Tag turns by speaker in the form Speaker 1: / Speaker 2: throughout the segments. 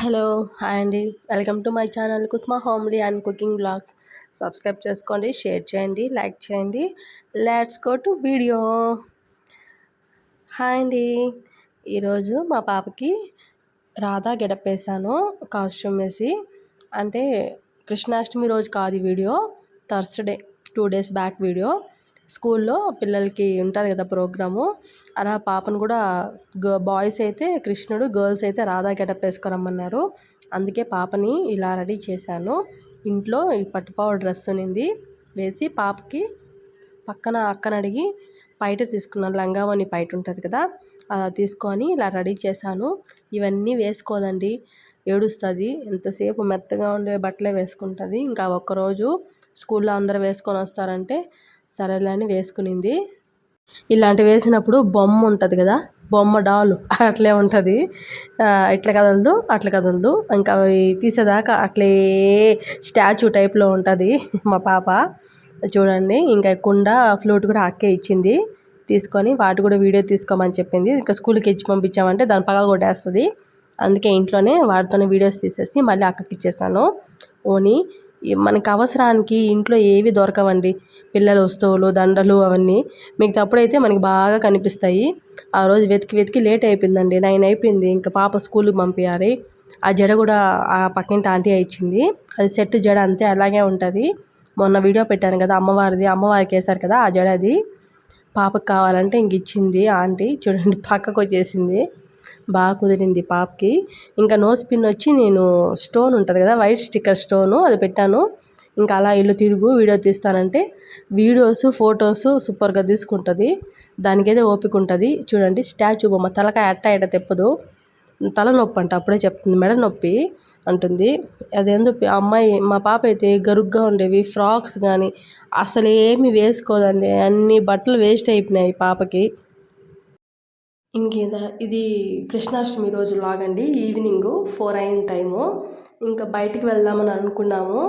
Speaker 1: Hello hi అండి. Welcome to my channel Kusma homely and cooking blogs. Subscribe చేసుకోండి share చేయండి like చేయండి. Let's go to video. Hi అండి. ఈరోజు మా పాపకి రాధా గెడపేశాను కాస్ట్యూమ్ వేసి. అంటే కృష్ణాష్టమి రోజు కాదు video Thursday two days back video. స్కూల్లో పిల్లలకి ఉంటుంది కదా ప్రోగ్రాము. అలా పాపను కూడా బాయ్స్ అయితే కృష్ణుడు గర్ల్స్ అయితే రాధా గెటప్ వేసుకురమ్మన్నారు. అందుకే పాపని ఇలా రెడీ చేశాను. ఇంట్లో ఈ పట్టుపావు డ్రెస్ ఉన్నింది వేసి పాపకి పక్కన అక్కన అడిగి బయట తీసుకున్నాను లంగావని బయట ఉంటుంది కదా అలా తీసుకొని ఇలా రెడీ చేశాను. ఇవన్నీ వేసుకోదండి. ఏడుస్తుంది. ఎంతసేపు మెత్తగా ఉండే బట్టలే వేసుకుంటుంది. ఇంకా ఒక్కరోజు స్కూల్లో అందరూ వేసుకొని వస్తారంటే సరేలే అని వేసుకునింది. ఇలాంటివి వేసినప్పుడు బొమ్మ ఉంటుంది కదా బొమ్మ డాలు అట్లే ఉంటుంది. ఇట్లా కదలదు అట్లా కదలదు. ఇంకా అవి తీసేదాకా అట్లే స్టాచ్యూ టైప్లో ఉంటుంది మా పాప. చూడండి ఇంకా కుండ ఫ్లూట్ కూడా అక్కే ఇచ్చింది. తీసుకొని వాటి కూడా వీడియో తీసుకోమని చెప్పింది. ఇంకా స్కూల్కి ఇచ్చి పంపించామంటే దాని పగల కొట్టేస్తుంది. అందుకే ఇంట్లోనే వాటితోనే వీడియోస్ తీసేసి మళ్ళీ అక్కకి ఇచ్చేసాను. ఓని మనకు అవసరానికి ఇంట్లో ఏవి దొరకవండి. పిల్లల వస్తువులు దండలు అవన్నీ మీకు అప్పుడైతే మనకి బాగా కనిపిస్తాయి. ఆ రోజు వెతికి వెతికి లేట్ అయిపోయిందండి. నైన్ అయిపోయింది. ఇంకా పాప స్కూల్కి పంపించాలి ఆ జడ కూడా ఆ పక్కింటి ఆంటీ ఇచ్చింది. అది సెట్ జడ అంతే అలాగే ఉంటుంది. మొన్న వీడియో పెట్టాను కదా అమ్మవారిది. అమ్మవారికి వేశారు కదా ఆ జడ అది. పాపకు కావాలంటే ఇంక ఇచ్చింది ఆంటీ. చూడండి పక్కకు వచ్చేసింది. బాగా కుదిరింది పాపకి. ఇంకా నోస్ పిన్ వచ్చి నేను స్టోన్ ఉంటుంది కదా వైట్ స్టిక్కర్ స్టోను అది పెట్టాను. ఇంకా అలా ఇల్లు తిరుగు వీడియో తీస్తానంటే వీడియోస్ ఫొటోస్ సూపర్గా తీసుకుంటుంది. దానికైతే ఓపిక ఉంటుంది. చూడండి స్టాచ్యూ బొమ్మ తలకాయ అట్ట ఇట తెప్పదు. తలనొప్పి అంట అప్పుడే చెప్తుంది మెడ నొప్పి అంటుంది. అదేందో అమ్మాయి మా పాప అయితే గరుగ్గా ఉండేవి ఫ్రాక్స్ కానీ అసలు ఏమి వేసుకోదండి. అన్ని బట్టలు వేస్ట్ అయిపోయినాయి పాపకి. ఇంకేదా ఇది కృష్ణాష్టమి రోజు లాగండి ఈవినింగ్ ఫోర్ అయిన టైము. ఇంకా బయటికి వెళ్దామని అనుకున్నాము.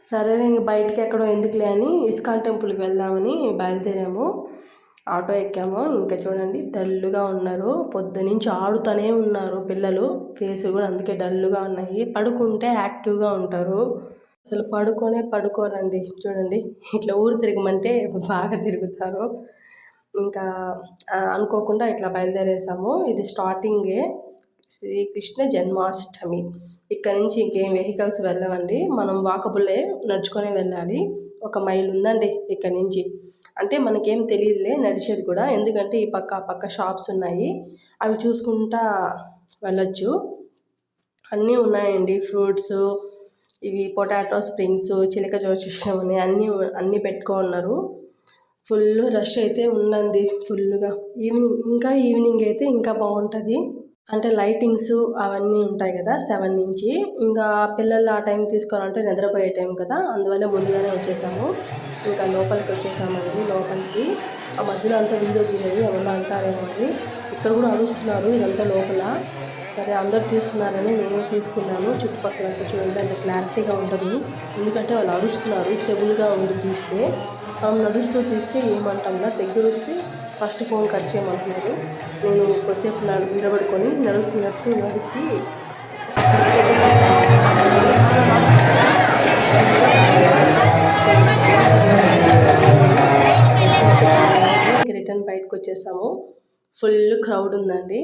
Speaker 1: సరే ఇంక బయటికి ఎక్కడో ఎందుకులే అని ఇస్కాన్ టెంపుల్కి వెళ్దామని బయలుదేరాము. ఆటో ఎక్కాము. ఇంకా చూడండి డల్లుగా ఉన్నారు. పొద్దునుంచి ఆడుతూనే ఉన్నారు పిల్లలు. ఫేస్ కూడా అందుకే డల్లుగా ఉన్నాయి. పడుకుంటే యాక్టివ్గా ఉంటారు. అసలు పడుకొనే పడుకోరండి. చూడండి ఇట్లా ఊరు తిరగమంటే బాగా తిరుగుతారు. ఇంకా అనుకోకుండా ఇట్లా బయలుదేరేసాము. ఇది స్టార్టింగే శ్రీకృష్ణ జన్మాష్టమి. ఇక్కడ నుంచి ఇంకేం వెహికల్స్ వెళ్ళవండి. మనం వాకబుల్లే నడుచుకొని వెళ్ళాలి. ఒక మైల్ ఉందండి ఇక్కడ నుంచి. అంటే మనకేం తెలియదులే నడిచేది కూడా. ఎందుకంటే ఈ పక్క ఆ పక్క షాప్స్ ఉన్నాయి. అవి చూసుకుంటా వెళ్ళొచ్చు. అన్నీ ఉన్నాయండి. ఫ్రూట్స్ ఇవి పొటాటో స్ప్రింగ్స్ చిలక జోషిష్యం అని అన్నీ అన్నీ పెట్టుకో ఉన్నారు. ఫుల్ రష్ అయితే ఉందండి ఫుల్గా ఈవినింగ్ ఇంకా ఈవినింగ్ అయితే ఇంకా బాగుంటుంది. అంటే లైటింగ్స్ అవన్నీ ఉంటాయి కదా సెవెన్ నుంచి. ఇంకా పిల్లలు ఆ టైం తీసుకోవాలంటే నిద్రపోయే టైం కదా అందువల్ల ముందుగానే వచ్చేసాము. ఇంకా లోపలికి వచ్చేసామండి లోపలికి. ఆ మధ్యలో అంతా వీడియో తీయలేదు ఎవరన్నా అంటారేమో అని. ఇక్కడ కూడా అరుస్తున్నారు ఇదంతా లోపల. సరే అందరు తీస్తున్నారని నేను తీసుకున్నాను చుట్టుపక్కల అంతా చూడండి అంత క్లారిటీగా ఉండదు. ఎందుకంటే వాళ్ళు అరుస్తున్నారు స్టెబుల్గా ఉండి తీస్తే. నడుస్తూ తీస్తే ఏమంటాంలా దగ్గర వస్తే ఫస్ట్ ఫోన్ కట్ చేయమంటున్నారు. నేను కొద్దిసేపు నిలబడుకొని నడుస్తున్నట్టు నడిచి రిటర్న్ బయటకు వచ్చేసాము. ఫుల్ క్రౌడ్ ఉందండి.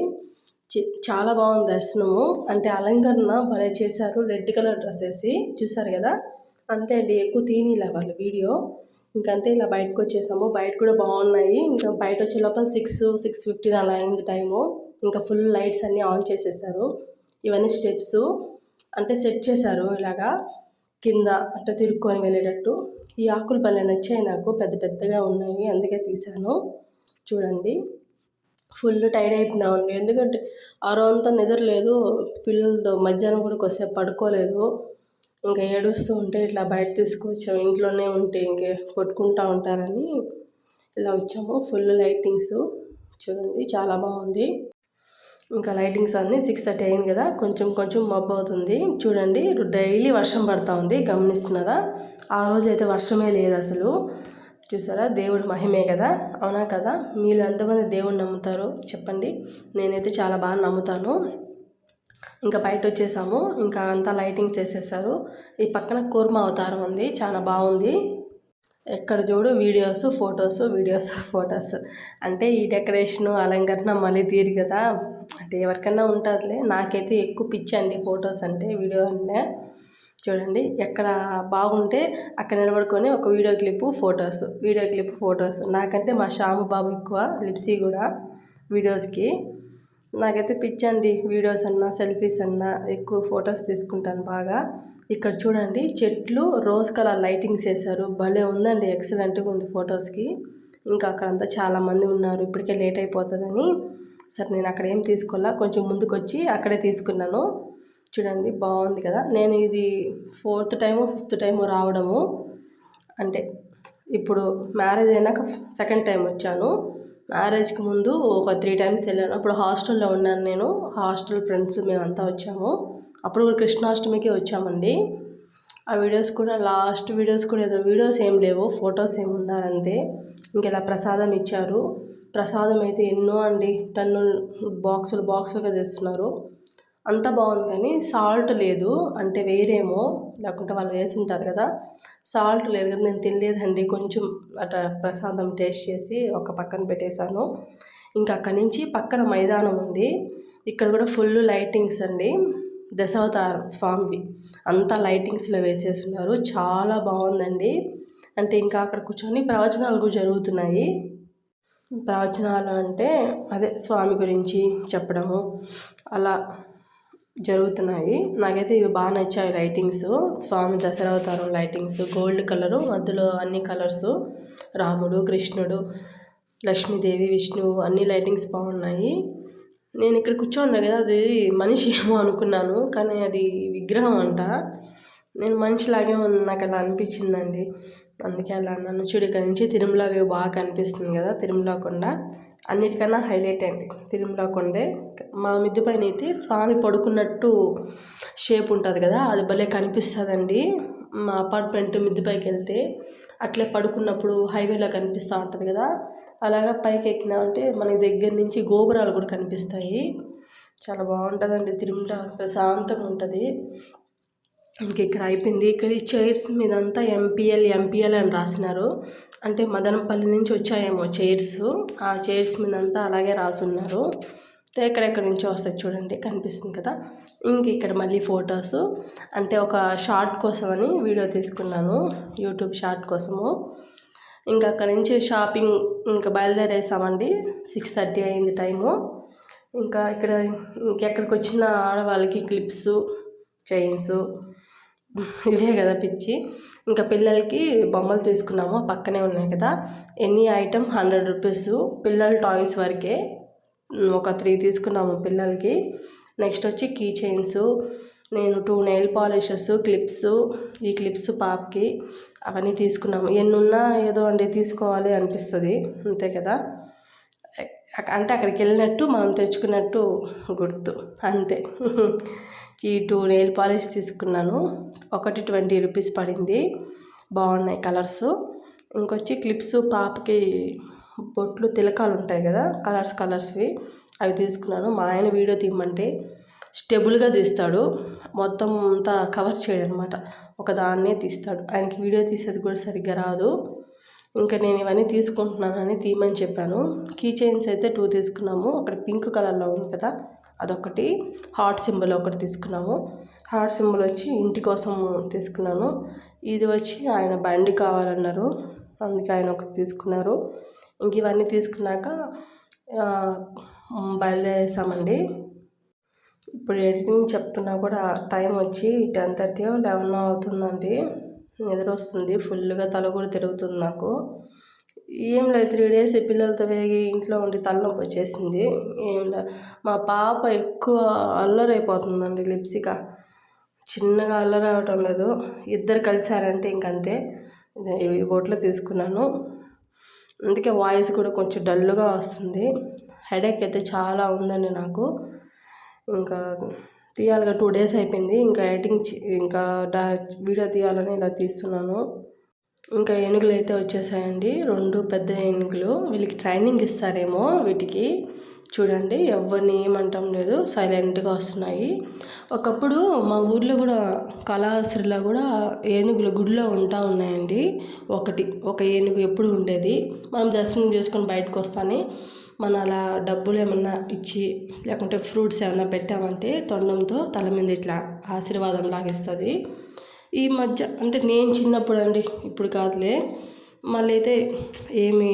Speaker 1: చాలా బాగుంది దర్శనము. అంటే అలంకరణ భలే చేశారు. రెడ్ కలర్ డ్రెస్ వేసి చూసారు కదా? అంతే అండి ఎక్కువ తీనిలే వాళ్ళు వీడియో. ఇంకంతే ఇలా బయటకు వచ్చేసాము. బయట కూడా బాగున్నాయి. ఇంకా బయట వచ్చే లోపల సిక్స్ సిక్స్ ఫిఫ్టీన్ అలా అయింది టైము. ఇంకా ఫుల్ లైట్స్ అన్నీ ఆన్ చేసేసారు. ఇవన్నీ స్టెప్స్. అంటే సెట్ చేశారు ఇలాగా కింద అంటే తిరుక్కొని వెళ్ళేటట్టు. ఈ ఆకులు పల్లె నచ్చాయి నాకు. పెద్ద పెద్దగా ఉన్నాయి. అందుకే తీశాను. చూడండి. ఫుల్ టైర్డ్ అయిపోయినామండి ఎందుకంటే ఆ రోజంతా నిద్రలేదు పిల్లలతో మధ్యాహ్నం కూడా కొద్దిసేపు పడుకోలేదు. ఇంకా ఏడుస్తూ ఉంటే ఇట్లా బయట తీసుకొచ్చాము ఇంట్లోనే ఉంటే ఇంకే కొట్టుకుంటూ ఉంటారని ఇలా వచ్చాము. ఫుల్ లైటింగ్స్ చూడండి చాలా బాగుంది. ఇంకా లైటింగ్స్ అన్నీ సిక్స్ థర్టీ అయింది కదా కొంచెం కొంచెం మబ్బు అవుతుంది. చూడండి డైలీ వర్షం పడుతూ ఉంది గమనిస్తున్నారా? ఆ రోజు అయితే వర్షమే లేదు అసలు. చూసారా? దేవుడు మహిమే కదా? అవునా కదా? మీరు ఎంతమంది దేవుడు నమ్ముతారో చెప్పండి. నేనైతే చాలా బాగా నమ్ముతాను. ఇంకా బయట వచ్చేసాము ఇంకా అంతా లైటింగ్స్ వేసేసారు. ఈ పక్కన కూర్మ అవతారం ఉంది. చాలా బాగుంది. ఎక్కడ చూడు? Videos photos videos photos. అంటే ఈ డెకరేషను అలంకరణ మళ్ళీ తీరు కదా? అంటే ఎవరికైనా ఉంటుందిలే. నాకైతే ఎక్కువ పిచ్చండి ఫొటోస్ అంటే వీడియో అంటే. చూడండి ఎక్కడ బాగుంటే అక్కడ నిలబడుకొని ఒక video clip photos. Video clip photos. నాకంటే మా శ్యాము బాబు ఎక్కువ లిప్సీ కూడా వీడియోస్కి. నాకైతే పిచ్చండి వీడియోస్ అన్నా సెల్ఫీస్ అన్నా ఎక్కువ ఫొటోస్ తీసుకుంటాను బాగా. ఇక్కడ చూడండి చెట్లు రోజ్ కలర్ లైటింగ్స్ వేశారు. భలే ఉందండి ఎక్సలెంట్గా ఉంది ఫొటోస్కి. ఇంకా అక్కడంతా చాలామంది ఉన్నారు ఇప్పటికే లేట్ అయిపోతుందని. సరే నేను అక్కడ ఏం తీసుకోవాలా? కొంచెం ముందుకు వచ్చి అక్కడే తీసుకున్నాను. చూడండి బాగుంది కదా. నేను ఇది ఫోర్త్ టైము ఫిఫ్త్ టైము రావడము అంటే ఇప్పుడు మ్యారేజ్ అయినాక సెకండ్ టైం వచ్చాను. మ్యారేజ్కి ముందు ఒక త్రీ టైమ్స్ వెళ్ళాను. అప్పుడు హాస్టల్లో ఉన్నాను నేను. హాస్టల్ ఫ్రెండ్స్ మేమంతా వచ్చాము. అప్పుడు కూడా కృష్ణాష్టమికి వచ్చామండి. ఆ వీడియోస్ కూడా లాస్ట్ వీడియోస్ కూడా ఏదో వీడియోస్ ఏం లేవు ఫొటోస్ ఏమి ఉన్నారంతే ఇంకెలా ప్రసాదం ఇచ్చారు. ప్రసాదం అయితే ఎన్నో అండి. టన్ను బాక్సులు బాక్సులుగా తెస్తున్నారు. అంతా బాగుంది కానీ సాల్ట్ లేదు. అంటే వేరేమో లేకుంటే వాళ్ళు వేసి ఉంటారు కదా. సాల్ట్ లేదు కదా నేను తినలేదండి. కొంచెం అట్లా ప్రసాదం టేస్ట్ చేసి ఒక పక్కన పెట్టేశాను. ఇంకా అక్కడి నుంచి పక్కన మైదానం ఉంది. ఇక్కడ కూడా ఫుల్ లైటింగ్స్ అండి. దశావతారం స్వామివి. అంతా లైటింగ్స్లో వేసేసి ఉన్నారు చాలా బాగుందండి. అంటే ఇంకా అక్కడ కూర్చొని ప్రవచనాలు కూడా జరుగుతున్నాయి. ప్రవచనాలు అంటే అదే స్వామి గురించి చెప్పడము. అలా జరుగుతున్నాయి. నాకైతే ఇవి బాగా నచ్చాయి లైటింగ్స్. స్వామి దశరావతారం లైటింగ్స్ గోల్డ్ కలరు మధ్యలో అన్ని కలర్స్. రాముడు కృష్ణుడు లక్ష్మీదేవి విష్ణువు అన్ని లైటింగ్స్ బాగున్నాయి. నేను ఇక్కడ కూర్చోన్నా కదా అది మనిషి ఏమో అనుకున్నాను కానీ అది విగ్రహం అంట. నేను మనిషిలాగే ఉంది నాకు అలా అనిపించిందండి. అందుకే అలా అన్నాను చూడు ఇక్కడ నుంచి తిరుమల వ్యూ బాగా కనిపిస్తుంది కదా తిరుమల కొండ. అన్నిటికన్నా హైలైట్ అండి. తిరుమల కొండే. మా మిద్దె పైన అయితే స్వామి పడుకున్నట్టు షేప్ ఉంటుంది కదా అది భలే కనిపిస్తుందండి. మా అపార్ట్మెంట్ మిద్దె పైకి వెళ్తే అట్లే పడుకున్నప్పుడు హైవేలో కనిపిస్తూ ఉంటుంది కదా అలాగా పైకి ఎక్కినామంటే మనకి దగ్గర నుంచి గోపురాలు కూడా కనిపిస్తాయి. చాలా బాగుంటుందండి తిరుమల ప్రశాంతంగా ఉంటుంది. ఇంక ఇక్కడ అయిపోయింది? ఇక్కడ ఈ చైర్స్ మీద అంతా ఎంపీఎల్ ఎంపీఎల్ అని రాసినారు. అంటే మదనపల్లి నుంచి వచ్చాయేమో చైర్స్. ఆ చైర్స్ మీద అంతా అలాగే రాసున్నారు. ఎక్కడెక్కడ నుంచో వస్తాయి చూడండి కనిపిస్తుంది కదా. ఇంక ఇక్కడ మళ్ళీ ఫొటోస్. అంటే ఒక షార్ట్ కోసం అని వీడియో తీసుకున్నాను యూట్యూబ్ షార్ట్ కోసము. ఇంకా అక్కడ నుంచి షాపింగ్ ఇంకా బయలుదేరేసామండి. సిక్స్ థర్టీ అయింది టైము. ఇంకా ఇక్కడ ఇంకెక్కడికి వచ్చిన ఆడవాళ్ళకి క్లిప్స్ చైన్స్ ఇవే కదా పిచ్చి. ఇంకా పిల్లలకి బొమ్మలు తీసుకున్నాము పక్కనే ఉన్నాయి కదా. Any item hundred rupees. పిల్లల టాయ్స్ వరకే. ఒక త్రీ తీసుకున్నాము పిల్లలకి. నెక్స్ట్ వచ్చి కీ చైన్స్. నేను టూ నెయిల్ పాలిషెస్ క్లిప్స్ ఈ క్లిప్స్ పాప్కి అవన్నీ తీసుకున్నాము. ఎన్నున్నా ఏదో అండి తీసుకోవాలి అనిపిస్తుంది అంతే కదా. అంటే అక్కడికి వెళ్ళినట్టు మనం తెచ్చుకున్నట్టు గుర్తు అంతే. ఈ టూ నెయిల్ పాలిష్ తీసుకున్నాను. ఒకటి ట్వంటీ రూపీస్ పడింది. బాగున్నాయి కలర్స్. ఇంకొచ్చి క్లిప్స్ పాపకి బొట్లు తిలకాలు ఉంటాయి కదా కలర్స్ కలర్స్వి. అవి తీసుకున్నాను. మా ఆయన వీడియో తీయమంటే స్టెబుల్గా తీస్తాడు. మొత్తం అంతా కవర్ చేయడనమాట. ఒకదాన్నే తీస్తాడు. ఆయనకి వీడియో తీసేది కూడా సరిగ్గా రాదు. ఇంకా నేను ఇవన్నీ తీసుకుంటున్నానని తీయమని చెప్పాను. కీ చైన్స్ అయితే టూ తీసుకున్నాము. అక్కడ పింక్ కలర్లో ఉంది కదా అదొకటి. హార్ట్ సింబల్ ఒకటి తీసుకున్నాము. హార్ట్ సింబల్ వచ్చి ఇంటి కోసం తీసుకున్నాను. ఇది వచ్చి ఆయన బండి కావాలన్నారు. అందుకే ఆయన ఒకటి తీసుకున్నారు. ఇంక ఇవన్నీ తీసుకున్నాక బయలుదేరేసామండి. ఇప్పుడు ఎడిటింగ్ చెప్తున్నా కూడా టైం వచ్చి టెన్ థర్టీ లెవెన్ అవుతుందండి. నిద్రొస్తుంది. ఫుల్గా తల కూడా తిరుగుతుంది నాకు. ఏం లేదు త్రీ డేస్ పిల్లలతో వేగి ఇంట్లో ఉండి తలనొప్పి వచ్చేసింది. ఏం లేదు మా పాప ఎక్కువ అల్లరైపోతుందండి లిప్సిక చిన్నగా అల్లరవటం లేదు. ఇద్దరు కలిసారంటే ఇంకంతే. ఈ బోట్లో తీసుకున్నాను. అందుకే వాయిస్ కూడా కొంచెం డల్గా వస్తుంది. హెడేక్ అయితే చాలా ఉందండి నాకు. ఇంకా తీయాలిగా టూ డేస్ అయిపోయింది. ఇంకా ఎడిటింగ్ ఇంకా డా వీడియో తీయాలని ఇలా తీస్తున్నాను. ఇంకా ఏనుగులు అయితే వచ్చేసాయండి. రెండు పెద్ద ఏనుగులు. వీళ్ళకి ట్రైనింగ్ ఇస్తారేమో వీటికి. చూడండి ఎవరిని ఏమంటాం లేదు. సైలెంట్గా వస్తున్నాయి. ఒకప్పుడు మా ఊర్లో కూడా కళాశ్రీలో కూడా ఏనుగులు గుడిలో ఉంటా ఉన్నాయండి. ఒకటి ఒక ఏనుగు ఎప్పుడు ఉండేది. మనం దర్శనం చేసుకొని బయటకు వస్తానే. మన అలా డబ్బులు ఏమన్నా ఇచ్చి లేకుంటే ఫ్రూట్స్ ఏమన్నా పెట్టామంటే తొండంతో తల మీద ఇట్లా ఆశీర్వాదం లాగేస్తుంది. ఈ మధ్య అంటే నేను చిన్నప్పుడు అండి ఇప్పుడు కాదులే మళ్ళీ అయితే ఏమి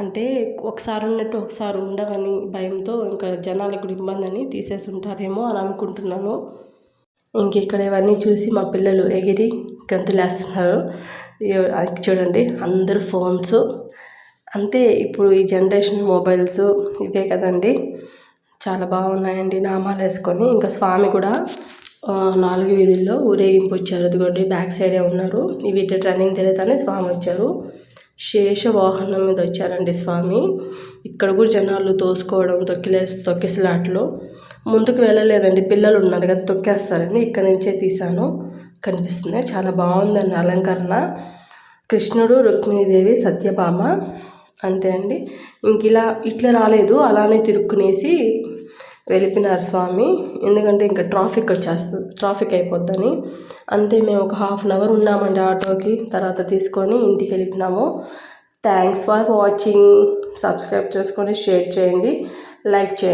Speaker 1: అంటే ఒకసారి ఉన్నట్టు ఒకసారి ఉండవని భయంతో ఇంకా జనాలకు కూడా ఇబ్బంది అని తీసేసి ఉంటారేమో అని అనుకుంటున్నాను. ఇంక ఇక్కడ ఇవన్నీ చూసి మా పిల్లలు ఎగిరి గంతులేస్తున్నారు. చూడండి అందరూ ఫోన్స్ అంతే ఇప్పుడు ఈ జనరేషన్ మొబైల్స్ ఇవే కదండి. చాలా బాగున్నాయండి నామాలు వేసుకొని. ఇంకా స్వామి కూడా నాలుగు వీధుల్లో ఊరేగింపు వచ్చారు. అదిగోండి బ్యాక్ సైడే ఉన్నారు. వీటి రన్నింగ్ తెలియతానే స్వామి వచ్చారు. శేష వాహనం మీద వచ్చారండి స్వామి. ఇక్కడ కూడా జనాలు తోసుకోవడం తొక్కిలేసి తొక్కిసలాట్లు. ముందుకు వెళ్ళలేదండి. పిల్లలు ఉన్నారు కదా తొక్కేస్తారని ఇక్కడ నుంచే తీశాను. కనిపిస్తుంది చాలా బాగుందండి అలంకరణ. కృష్ణుడు రుక్మిణీదేవి సత్యభామ. అంతే అండి. ఇంక ఇలా ఇట్లా రాలేదు. అలానే తిరుక్కునేసి వెళ్ళిపోయినారు స్వామి. ఎందుకంటే ఇంకా ట్రాఫిక్ వచ్చేస్తుంది ట్రాఫిక్ అయిపోద్దని. అంతే మేము ఒక హాఫ్ అన్ అవర్ ఉన్నామండి ఆటోకి. తర్వాత తీసుకొని ఇంటికి వెళ్ళిపోయినాము. థ్యాంక్స్ ఫర్ వాచింగ్ సబ్స్క్రైబ్ చేసుకొని షేర్ చేయండి. లైక్ చేయండి.